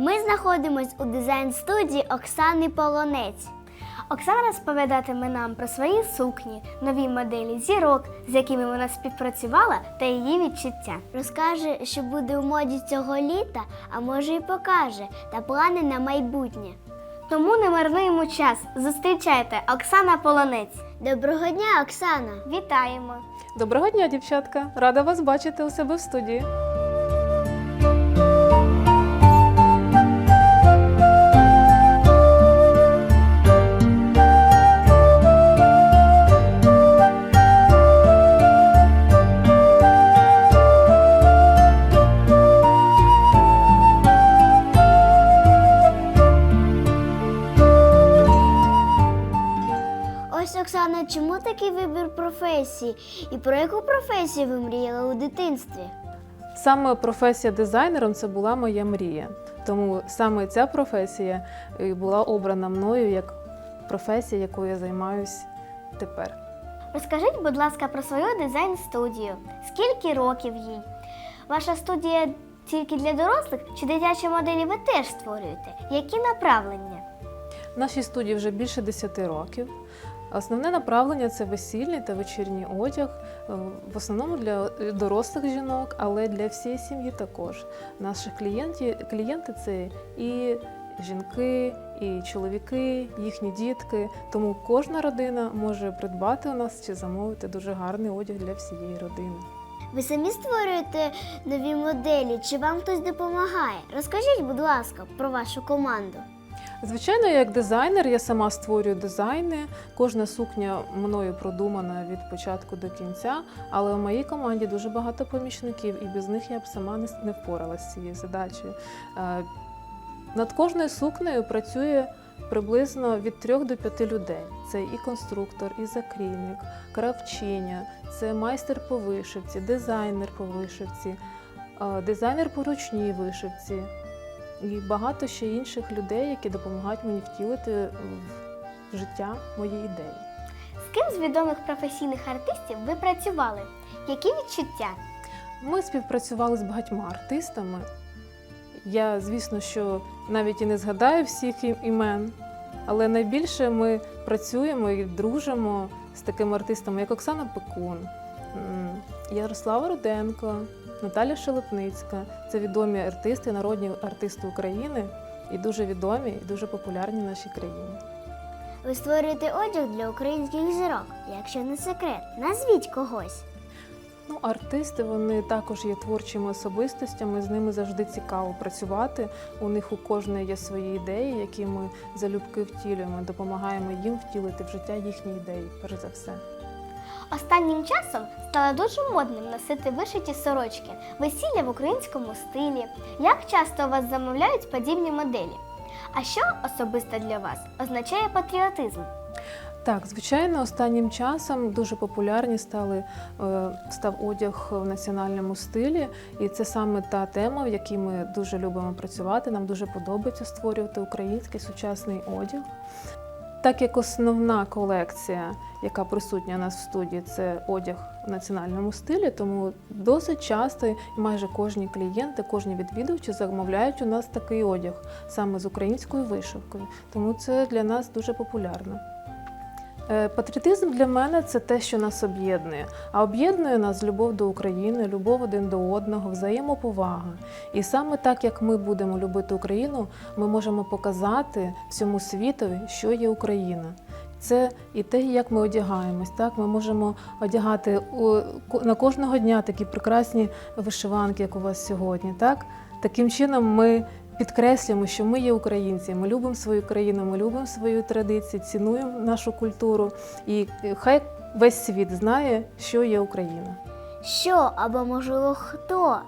Ми знаходимось у дизайн-студії Оксани Полонець. Оксана розповідатиме нам про свої сукні, нові моделі зірок, з якими вона співпрацювала, та її відчуття. Розкаже, що буде у моді цього літа, а може і покаже, та плани на майбутнє. Тому не марнуємо час. Зустрічайте Оксана Полонець. Доброго дня, Оксана! Вітаємо! Доброго дня, дівчатка! Рада вас бачити у себе в студії. Чому вибір професії? І про яку професію ви мріяли у дитинстві? Саме професія дизайнером це була моя мрія. Тому саме ця професія була обрана мною як професія, якою я займаюся тепер. Розкажіть, будь ласка, про свою дизайн-студію. Скільки років їй? Ваша студія тільки для дорослих чи дитячі моделі ви теж створюєте? Які направлення? Нашій студії вже більше 10 років. Основне направлення це весільний та вечірній одяг, е, в основному для дорослих жінок, але для всієї сім'ї також. Наші клієнти, клієнти це і жінки, і чоловіки, їхні дітки. Тому кожна родина може придбати у нас чи замовити дуже гарний одяг для всієї родини. Ви самі створюєте нові моделі, чи вам хтось допомагає? Розкажіть, будь ласка, про вашу команду. Звичайно, як дизайнер я сама створюю дизайни. Кожна сукня мною продумана від початку до кінця, але у моїй команді дуже багато помічників, і без них я б сама не впоралася з цією задачею. Е, Над кожною сукнею працює приблизно від 3 до 5 людей. Це і конструктор, і закрійник, кравчиня, це майстер по вишивці, дизайнер по вишивці, е, дизайнер по ручній вишивці, і багато ще інших людей, які допомагають мені втілити в життя мої ідеї. З ким з відомих професійних артистів ви працювали? Які відчуття? Ми співпрацювали з багатьма артистами. Я, звісно, що навіть і не згадаю всіх імен, але найбільше ми працюємо і дружимо з такими артистами, як Оксана Пекун, Ярослава Руденко, Наталя Шелепницька. Це відомі артисти, народні артисти України і дуже відомі і дуже популярні в нашій країні. Ви створюєте одяг для українських зірок. Якщо не секрет, назвіть когось. Ну, артисти вони також є творчими особистостями. З ними завжди цікаво працювати. У них у кожної є свої ідеї, які ми залюбки втілюємо, допомагаємо їм втілити в життя їхні ідеї, перш за все. Останнім часом стало дуже модним носити вишиті сорочки, весілля в українському стилі. Як часто у вас замовляють подібні моделі? А що особисто для вас означає патріотизм? Так, звичайно, останнім часом дуже популярні стали е, став одяг в національному стилі, і це саме та тема, в якій ми дуже любимо працювати. Нам дуже подобається створювати український сучасний одяг. Так як основна колекція, яка присутня у нас в студії, це одяг в національному стилі, тому досить часто і майже кожні клієнти, кожні відвідувачі замовляють у нас такий одяг саме з українською вишивкою. Тому це для нас дуже популярно. Е, Патріотизм для мене це те, що нас об'єднує. А об'єднує нас любов до України, любов один до одного, взаємоповага. І саме так, як ми будемо любити Україну, ми можемо показати всьому світові, що є Україна. Це і те, як ми одягаємось. Так, ми можемо одягати на кожного дня такі прекрасні вишиванки, як у вас сьогодні. Так, таким чином ми підкреслюємо, що ми є українці, ми любимо свою країну, ми любимо свою традицію, цінуємо нашу культуру, і хай весь світ знає, що є Україна. Що або можливо хто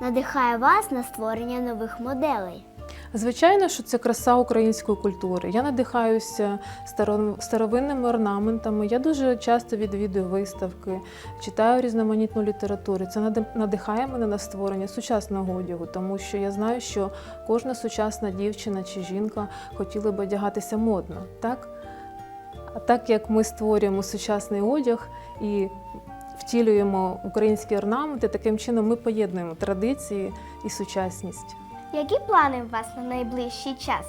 надихає вас на створення нових моделей? Звичайно, що це краса української культури. Я надихаюся старовинними орнаментами. Я дуже часто відвідую виставки, читаю різноманітну літературу. Це нади- надихає мене на створення сучасного одягу, тому що я знаю, що кожна сучасна дівчина чи жінка хотіла б одягатися модно, так? Так як ми створюємо сучасний одяг і втілюємо українські орнаменти, таким чином ми поєднуємо традиції і сучасність. Які плани у вас на найближчий час?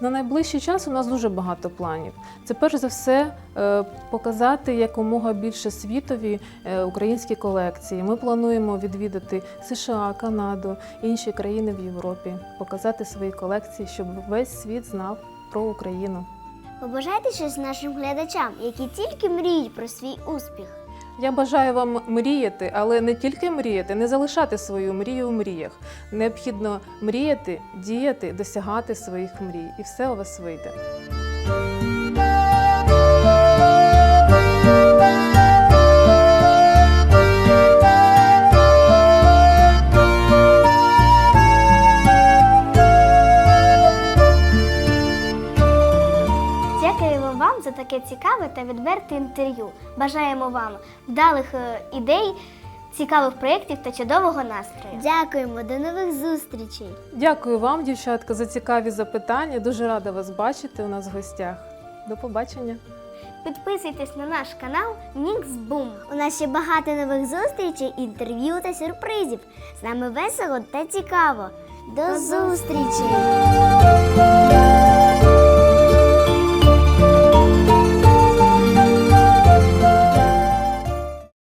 На найближчий час у нас дуже багато планів. Це перш за все е, показати якомога більше світові е, українські колекції. Ми плануємо відвідати США, Канаду, інші країни в Європі, показати свої колекції, щоб весь світ знав про Україну. Побажайте щось нашим глядачам, які тільки мріють про свій успіх. Я бажаю вам мріяти, але не тільки мріяти, не залишати свою мрію в мріях. Необхідно мріяти, діяти, досягати своїх мрій, і все у вас вийде. Таке цікаве та відверте інтерв'ю. Бажаємо вам вдалих е, ідей, цікавих проєктів та чудового настрою. Дякуємо, до нових зустрічей! Дякую вам, дівчатка, за цікаві запитання. Дуже рада вас бачити у нас в гостях. До побачення. Підписуйтесь на наш канал Ніксбум. У нас ще багато нових зустрічей, інтерв'ю та сюрпризів. З нами весело та цікаво. До зустрічі!